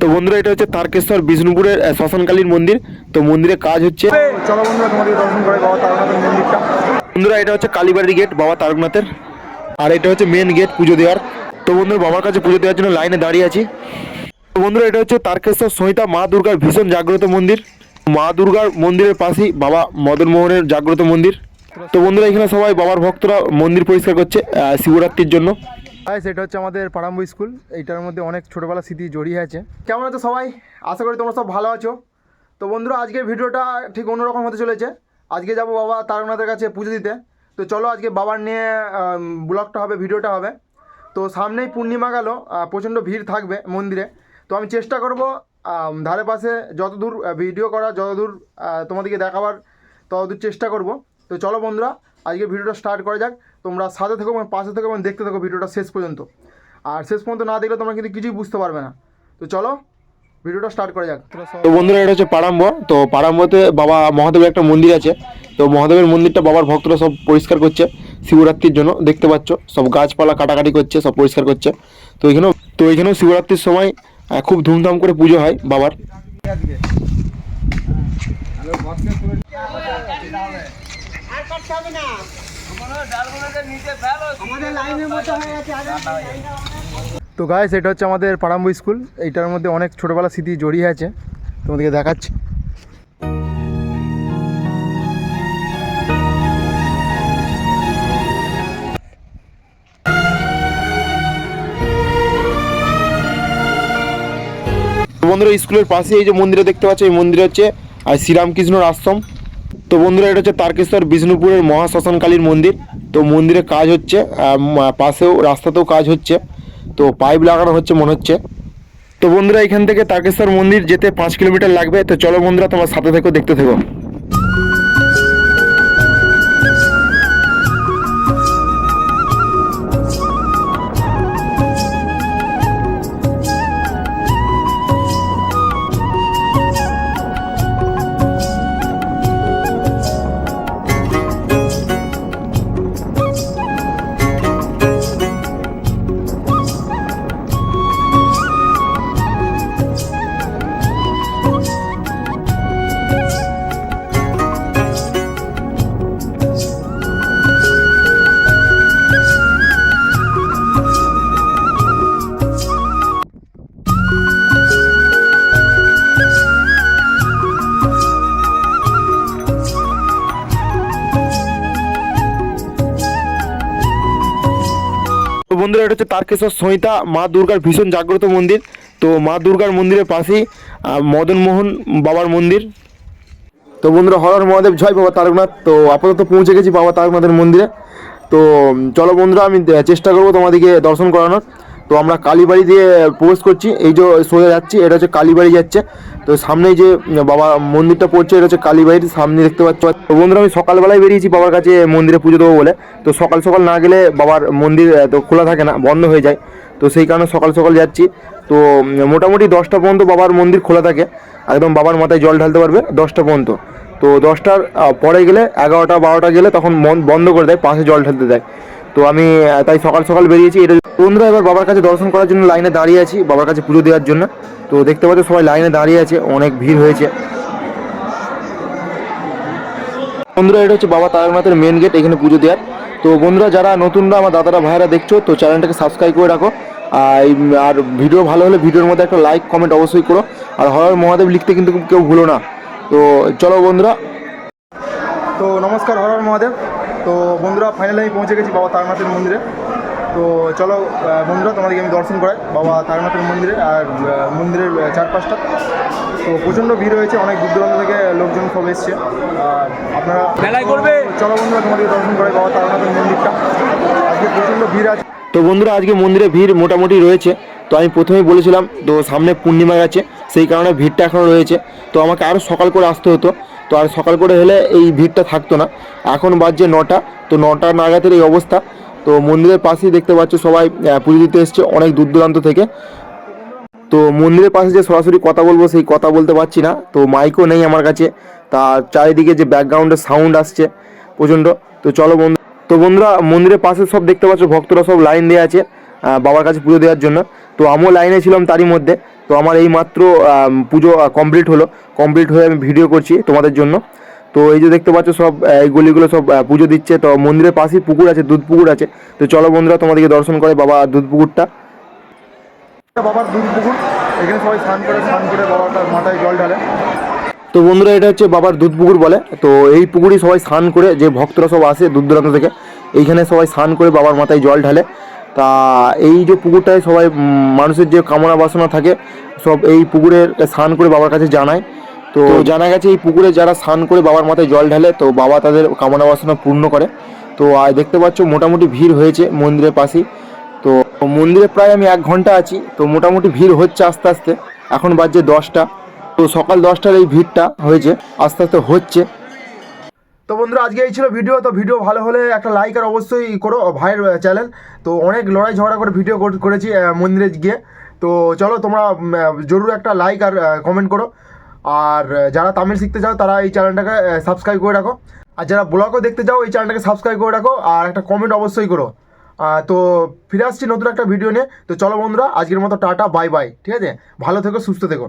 তো বন্ধুরা এটা হচ্ছে তারকেশ্বর বিষ্ণুপুরের শ্মশানকালীর মন্দির। তো মন্দিরে কাজ হচ্ছে চলো বন্ধুরা তোমাদের দর্শন করে বাবা তারনাথের মন্দিরটা। বন্ধুরা এটা হচ্ছে কালীবাড়ির গেট বাবা তারকনাথের। আর এটা হচ্ছে মেন গেট পুজো দেওয়ার। তো বন্ধুরা বাবার কাছে পুজো দেওয়ার জন্য লাইনে দাঁড়িয়ে আছি। তো বন্ধুরা এটা হচ্ছে তারকেশ্বর সহিতা মা দুর্গার ভীষণ জাগ্রত মন্দির। মা দুর্গার মন্দিরের পাশেই বাবা মদন মোহনের জাগ্রত মন্দির। তো বন্ধুরা এখানে সবাই বাবার ভক্তরা মন্দির পরিষ্কার করছে শিবরাত্রির জন্য। হাই সেটা হচ্ছে আমাদের পারাম্বু স্কুল। এইটার মধ্যে অনেক ছোটোবেলা স্মৃতি জড়িয়ে আছে। কেমন আছো সবাই? আশা করি তোমরা সব ভালো আছো। তো বন্ধুরা আজকের ভিডিওটা ঠিক অন্যরকম হতে চলেছে। আজকে যাব বাবা তারকনাথের কাছে পুজো দিতে। তো চলো আজকে বাবার নিয়ে ব্লগটা হবে, ভিডিওটা হবে। তো সামনেই পূর্ণিমা গেল প্রচণ্ড ভিড় থাকবে মন্দিরে। তো আমি চেষ্টা করব ধারে পাশে যতদূর ভিডিও করা, যতদূর তোমাদেরকে দেখাবার, ততদূর চেষ্টা করব। তো চলো বন্ধুরা, আজকে ভিডিওটা স্টার্ট করা যাক। তোমরা সাথে থেকো এবং পাশে থেকো এবং দেখতে থাকো ভিডিওটা শেষ পর্যন্ত। আর শেষ পর্যন্ত না দেখলে তোমরা কিন্তু কিছুই বুঝতে পারবে না। তো চলো ভিডিওটা স্টার্ট করা যাক। তো বন্ধুরা এটা হচ্ছে পারাম্ব তো পাড়াম্বতে বাবা মহাদেবের একটা মন্দির আছে। তো মহাদেবের মন্দিরটা বাবার ভক্তরা সব পরিষ্কার করছে শিবরাত্রির জন্য দেখতে পাচ্ছ। সব গাছপালা কাটাকাটি করছে সব পরিষ্কার করছে। তো এখানেও তো এখানেও শিবরাত্রির সময় খুব ধুমধাম করে পুজো হয় বাবার। তো গাইস এটা হচ্ছে আমাদের পাড়াম্বু স্কুল। এইটার মধ্যে অনেক ছোটোবেলা স্মৃতি জড়িয়ে আছে। তোমাদেরকে দেখাচ্ছি। বন্ধুরা স্কুলের পাশে এই যে মন্দিরে দেখতে পাচ্ছ এই মন্দির হচ্ছে আর শ্রীরামকৃষ্ণর আশ্রম। তো বন্ধুরা, এটা হচ্ছে তারকেশ্বর বিষ্ণুপুরের মহাশ্মশানকালীর মন্দির। তো মন্দিরে কাজ হচ্ছে পাশেও রাস্তাতেও কাজ হচ্ছে। তো পাইপ লাগানো হচ্ছে মনে হচ্ছে। তো বন্ধুরা, এখান থেকে তারকেশ্বর মন্দির যেতে পাঁচ কিলোমিটার লাগবে। তো চলো বন্ধুরা, তোমার সাথে থেকেও দেখতে থেকো। বন্ধুরা, এটা হচ্ছে তারকেশ্বর সহিতা মা দুর্গার ভীষণ জাগ্রত মন্দির। তো মা দুর্গার মন্দিরের পাশেই মদন মদনমোহন বাবার মন্দির। তো বন্ধুরা হরর মহাদেব, জয় বাবা তারকনাথ। তো আপাতত পৌঁছে গেছি বাবা তারকনাথের মন্দিরে। তো চলো বন্ধুরা, আমি চেষ্টা করব তোমাদেরকে দর্শন করানোর। তো আমরা কালীবাড়ি দিয়ে প্রবেশ করছি, এই যে সোজা যাচ্ছি, এটা হচ্ছে কালীবাড়ি যাচ্ছে। তো সামনেই যে বাবা মন্দিরটা পড়ছে, এটা হচ্ছে কালীবাড়ির সামনে দেখতে পাচ্ছ। তো বন্ধুরা, আমি সকালবেলায় বেরিয়েছি বাবার কাছে মন্দিরে পুজো দেবো বলে। তো সকাল সকাল না গেলে বাবার মন্দির তো খোলা থাকে না, বন্ধ হয়ে যায়। তো সেই কারণে সকাল সকাল যাচ্ছি। তো মোটামুটি দশটা পর্যন্ত বাবার মন্দির খোলা থাকে। একদম বাবার মাথায় জল ঢালতে পারবে দশটা পর্যন্ত। তো দশটার পরে গেলে এগারোটা, বারোটা গেলে তখন বন্ধ করে দেয়, পাশে জল ঢালতে দেয়। তো আমি তাই সকাল সকাল বেরিয়েছি। এটা বন্ধুরা, এবার বাবার কাছে দর্শন করার জন্য লাইনে দাঁড়িয়ে আছি, বাবার কাছে পুজো দেওয়ার জন্য। তো দেখতে পাচ্ছ সবাই লাইনে দাঁড়িয়ে আছে, অনেক ভিড় হয়েছে। বন্ধুরা, এটা হচ্ছে বাবা তারকনাথের মেন গেট এখানে পুজো দেওয়ার। তো বন্ধুরা, যারা নতুনরা, আমার দাদারা ভাইরা দেখছ, তো চ্যানেলটাকে সাবস্ক্রাইব করে রাখো। আর আর ভিডিও ভালো হলে ভিডিওর মধ্যে একটা লাইক কমেন্ট অবশ্যই করো। আর হর মহাদেব লিখতে কিন্তু কেউ ভুলো না। তো চলো বন্ধুরা তো নমস্কার হরর মহাদেব। তো বন্ধুরা ফাইনালি আমি পৌঁছে গেছি বাবা তারনাথের মন্দিরে। তো চলো বন্ধুরা তোমাদেরকে আমি দর্শন করাই বাবা তারনাথের মন্দিরে আর মন্দিরের চারপাশটা। তো প্রচণ্ড ভিড় হয়েছে অনেক দূর দূরান্ত থেকে লোকজন সব এসছে। আর আপনারা মেলায় করবে। চলো বন্ধুরা তোমাদেরকে দর্শন করাই বাবা তারনাথের মন্দিরটা। আজকে প্রচণ্ড ভিড় আছে। তো বন্ধুরা আজকে মন্দিরে ভিড় মোটামুটি রয়েছে। তো আমি প্রথমেই বলেছিলাম তো সামনে পূর্ণিমা গেছে সেই কারণে ভিড়টা এখনও রয়েছে। তো আমাকে আরও সকাল করে আসতে হতো। তো আর সকাল করে হলে এই ভিড়টা থাকতো না। এখন বাজছে নটা, তো নটা নাগাদের এই অবস্থা। তো মন্দিরের পাশেই দেখতে পাচ্ছ সবাই পুজো দিতে এসছে অনেক দূর দূরান্ত থেকে। তো মন্দিরের পাশে যে সরাসরি কথা বলব, সেই কথা বলতে পারছি না। তো মাইকও নেই আমার কাছে। তার চারিদিকে যে ব্যাকগ্রাউন্ডের সাউন্ড আসছে প্রচণ্ড। তো চলো বন্ধু, তো বন্ধুরা, মন্দিরের পাশে সব দেখতে পাচ্ছ, ভক্তরা সব লাইন দেওয়া আছে বাবার কাছে পুজো দেওয়ার জন্য। তো আমিও লাইনে ছিলাম তারই মধ্যে। তো আমার এই মাত্র পুজো কমপ্লিট হলো। কমপ্লিট হয়ে আমি ভিডিও করছি তোমাদের জন্য। তো এই যে দেখতে পাচ্ছ সব এই গলিগুলো সব পুজো দিচ্ছে। তো মন্দিরের পাশেই পুকুর আছে দুধ পুকুর আছে। তো চলো বন্ধুরা তোমাদেরকে দর্শন করে বাবা দুধ পুকুরটা। বাবার দুধ পুকুর। এখানে সবাই স্নান করে স্নান করে বাবার মাথায় জল ঢালে। তো বন্ধুরা এটা হচ্ছে বাবার দুধ পুকুর বলে। তো এই পুকুরই সবাই স্নান করে যে ভক্তরা সব আসে দূর দূরান্ত থেকে এইখানে সবাই স্নান করে বাবার মাথায় জল ঢালে। তা এই যে পুকুরটায় সবাই মানুষের যে কামনা বাসনা থাকে সব এই পুকুরের স্নান করে বাবার কাছে জানায়। তো জানা গেছে এই পুকুরে যারা স্নান করে বাবার মাথায় জল ঢালে তো বাবা তাদের কামনা বাসনা পূর্ণ করে। তো আর দেখতে পাচ্ছ মোটামুটি ভিড় হয়েছে মন্দিরের পাশেই। তো মন্দিরে প্রায় আমি এক ঘণ্টা আছি তো মোটামুটি ভিড় হচ্ছে আস্তে আস্তে। এখন বাজছে দশটা। তো সকাল দশটার এই ভিড়টা হয়েছে আস্তে আস্তে হচ্ছে। তো বন্ধুরা, আজকে এই ছিল ভিডিও তো ভিডিও ভালো হলে একটা লাইক আর অবশ্যই করো ভাইয়ের চ্যানেল তো অনেক লড়াই ঝগড়া করে ভিডিও করেছি মন্দিরে গিয়ে। তো চলো তোমরা জরুর একটা লাইক আর কমেন্ট করো। আর যারা তামিল শিখতে চাও, তারা এই চ্যানেলটাকে সাবস্ক্রাইব করে রাখো। আর যারা ব্লগও দেখতে চাও, এই চ্যানেলটাকে সাবস্ক্রাইব করে রাখো। আর একটা কমেন্ট অবশ্যই করো। তো ফিরে আসছি নতুন একটা ভিডিও নিয়ে। তো চলো বন্ধুরা, আজকের মতো টাটা বাই বাই ঠিক আছে? ভালো থেকো, সুস্থ থেকো।